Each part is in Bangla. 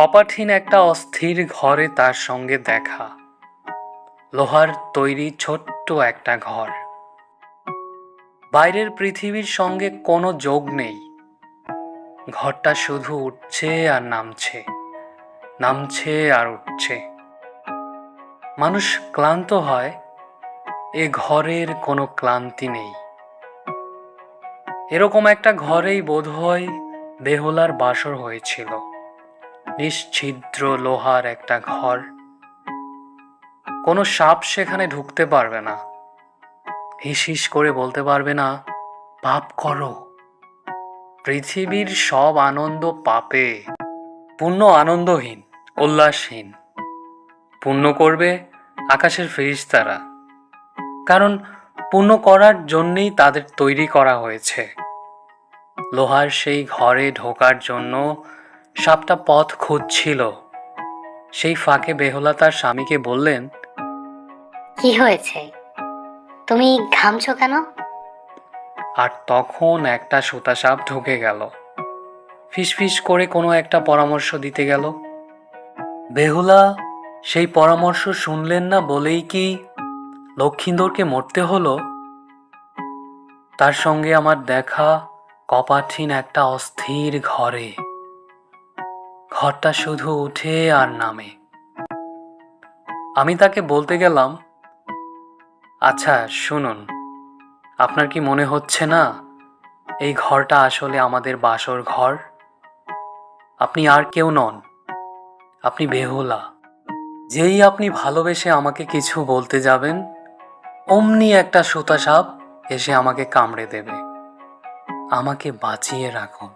কপাটহীন একটা অস্থির ঘরে তার সঙ্গে দেখা। লোহার তৈরি ছোট্ট একটা ঘর। বাইরের পৃথিবীর সঙ্গে কোনো যোগ নেই। ঘরটা শুধু উঠছে আর নামছে নামছে আর উঠছে। মানুষ ক্লান্ত হয়, এ ঘরের কোনো ক্লান্তি নেই। এরকম একটা ঘরেই বোধহয় বেহুলার বাসর হয়েছিল। নিশ্ছিদ্র লোহার একটা ঘর। কোনো সাপ সেখানে ঢুকতে পারবে না। হিস হিস করে বলতে পারবে না, পাপ করো। পৃথিবীর সব আনন্দ পাপে। পুণ্য আনন্দহীন, উল্লাসহীন। পূর্ণ করবে আকাশের ফেরিস্তারা। কারণ পূর্ণ করার জন্যেই তাদের তৈরি করা হয়েছে। লোহার সেই ঘরে ঢোকার জন্য সাপটা পথ খুঁজছিল। সেই ফাঁকে বেহুলা তার স্বামীকে বললেন কি হয়েছে? তুমি ঘামছো কেন? আর তখন একটা সুতা সাপ ঢুকে গেল। ফিসফিস করে কোনো একটা পরামর্শ দিতে গেল। বেহুলা সেই পরামর্শ শুনলেন না বলেই কি লক্ষিন্দরকে মরতে হলো? তার সঙ্গে আমার দেখা কপাঠিন একটা অস্থির ঘরে। ঘরটা শুধু উঠে আর নামে। আমি তাকে বলতে গেলাম আচ্ছা শুনুন, আপনার কি মনে হচ্ছে না, এই ঘরটা আসলে আমাদের বাসর ঘর? আপনি আর কেউ নন, আপনি বেহুলা। যেই আপনি ভালোবেসে আমাকে কিছু বলতে যাবেন, অমনি একটা সুতা সাপ এসে আমাকে কামড়ে দেবে। আমাকে বাঁচিয়ে রাখুন।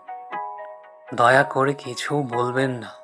দয়া করে কিছু বলবেন না।